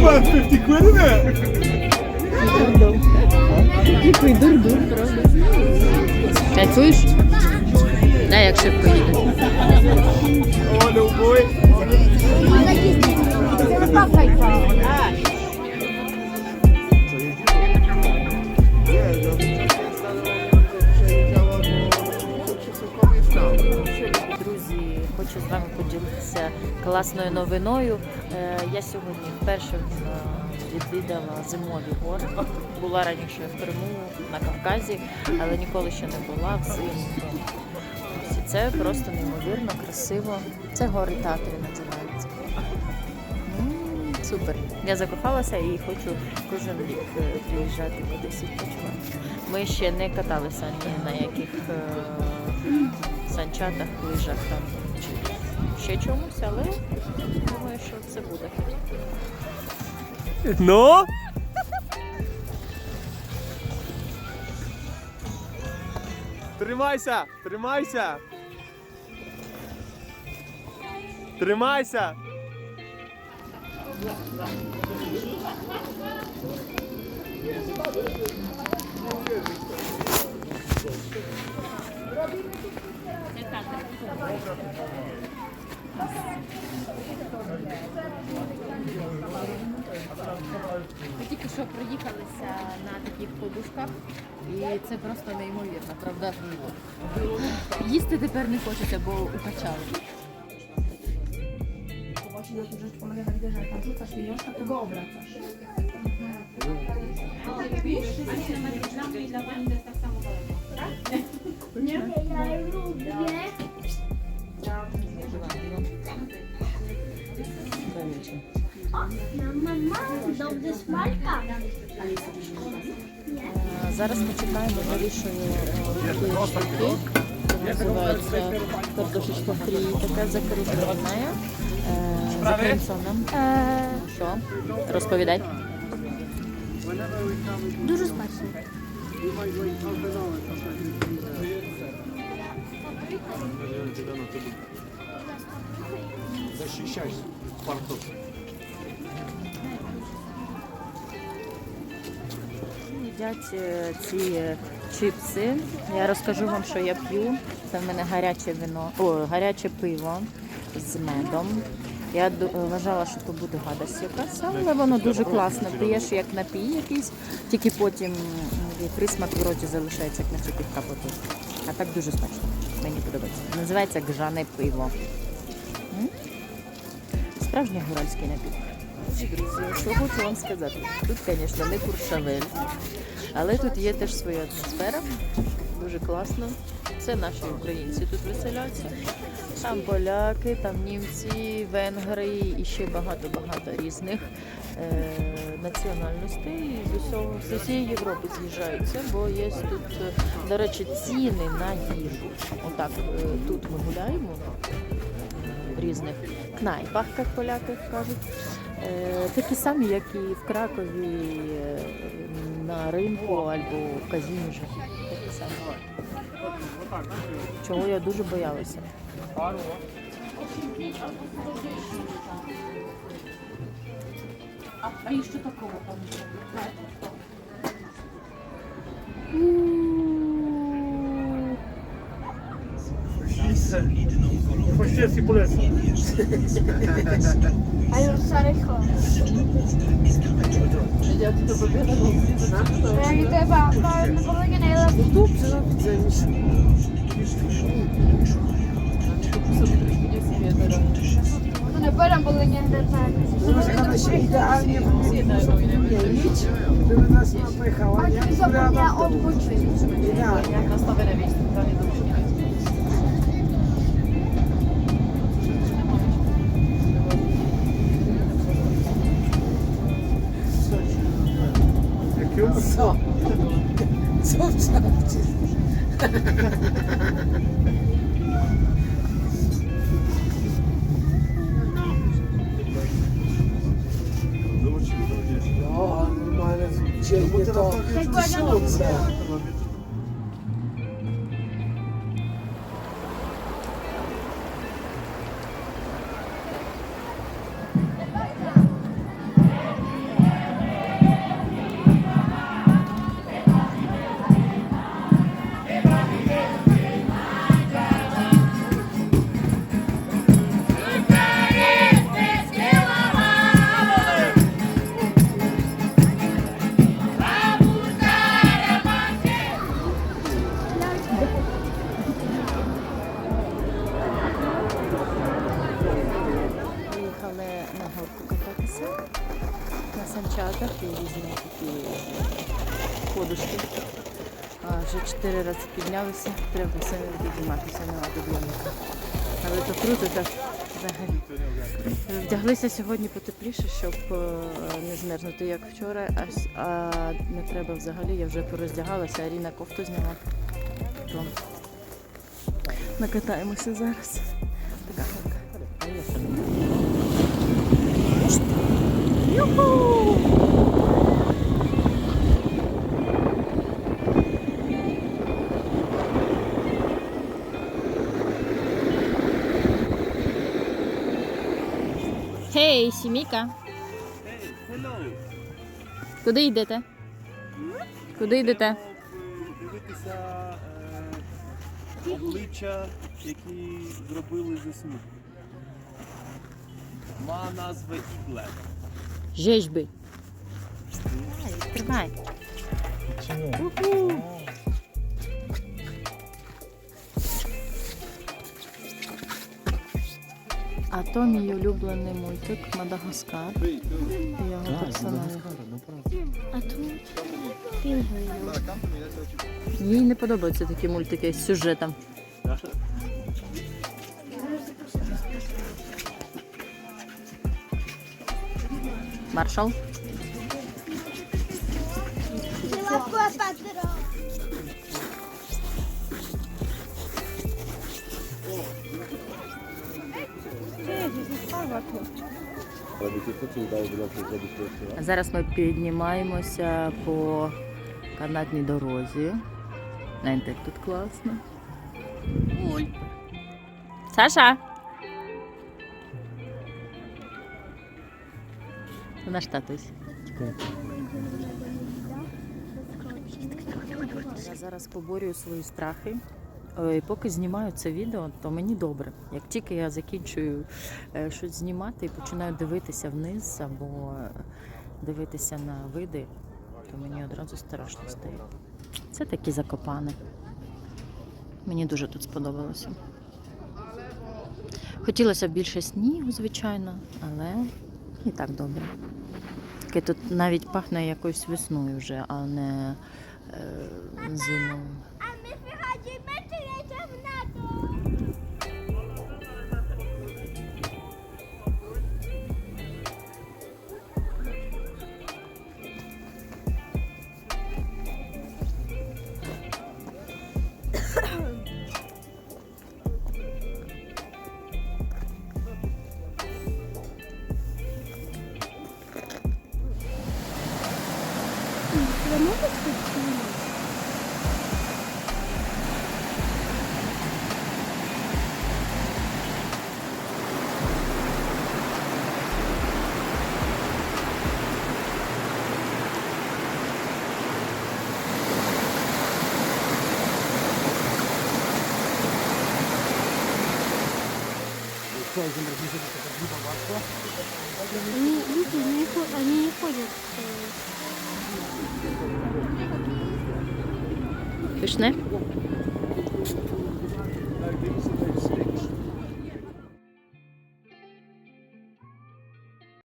about 50 quid, in it? Який дур-дур, правда. Да, як шибко їде. Oh, little boy. Друзі, хочу з вами поділитися класною новиною. Е, Я сьогодні вперше е, відвідала зимові гори. Була раніше в Криму на Кавказі, але ніколи ще не була взимку. Це просто неймовірно красиво. Це гори Татри називаються. Супер. Я закохалася і хочу кожен рік е, приїжджати кудись відпочивати. Ми ще не каталися ні на яких санчатах, лижах там чи ще чомусь, але думаю, що це буде. No? Тримайся! Тримайся! Тримайся! Ми тільки що проїхалися на таких подушках, і це просто неймовірно, правда? Їсти тепер не хочеться, бо укачали. Właśnie na tym rzecz polega na liderze, jak tam rzucasz pieniążka, to go obracasz. Ja lubię. Mama, dobry smalka. Е, Зараз ми чекаємо, вирішую е, кулички. Називається картошечка фрі, така закручена. За крем-соном. Що? Розповідай. Dużo smaczne. Їдять е, ці е, чипси. Я розкажу вам, що я п'ю. Це в мене гаряче вино, о, гаряче пиво з медом. Я вважала, що то буде гадость якась, але воно дуже класно. П'єш як напій якийсь, тільки потім присмак в роті залишається, як наче півка потім. А так дуже смачно. Мені подобається. Називається гжане пиво. М? Справжній гуральський напій. Друзі, що хочу вам сказати. Тут, звісно, не куршавель, але тут є теж своя атмосфера. Дуже класно. Це наші українці тут веселяться. Там поляки, там німці, венгри і ще багато-багато різних е, національностей з усього з усієї Європи з'їжджаються, бо є тут, е, до речі, ціни на їжу. Отак е, тут ми гуляємо в різних кнайпах, як поляки кажуть. Е, Такі самі, як і в Кракові е, на ринку або в. Такі самі. Чого я дуже боялася. Var mı? А еще такого там Faşesi burası. Hayır sarıko. Ja ti to powiadam, że Jak gdyby, to bym w ogóle nie najlepiej. Dobrze, widzę. Wyborem były Możemy się idealnie wymienić, żeby nas nie pojechała. Ja zapomniałam odwrócić. Idealnie. Jak nastawione miejsce, to nie do uśmiechania. Co? Co w czapce? 对。Рази піднялися, треба самі підійматися, нема підйомника. Але то круто так взагалі. Вдяглися сьогодні потепліше, щоб е, не змерзнути як вчора, а, а не треба взагалі, я вже пороздягалася, Аріна кофту зняла. То накатаємося зараз. Така гарка. Юху! Гей, сімейка. Куди йдете? Куди йдете? Дивитися е, обличчя, які зробили зі сміху. Ма назва Ігле. Жежби. Тримай. Уху. А то мій улюблений мультик Мадагаскар. І Його. А тут пінгвіни. Їй не подобаються такі мультики з сюжетом. Маршал. А Зараз ми піднімаємося по канатній дорозі. Як тут класно. Ой. Саша! Це наш татусь. Я зараз поборюю свої страхи. Е, І поки знімаю це відео, то мені добре. Як тільки я закінчую е, щось знімати і починаю дивитися вниз або е, дивитися на види, то мені одразу страшно стає. Це такі закопани. Мені дуже тут сподобалося. Хотілося б більше снігу, звичайно, але і так добре. Таке тут навіть пахне якоюсь весною вже, а не е, зимою. Включайте моргнитик, это не бабашка. Они, видите, не ходят, они не ходят. Э. Пишне?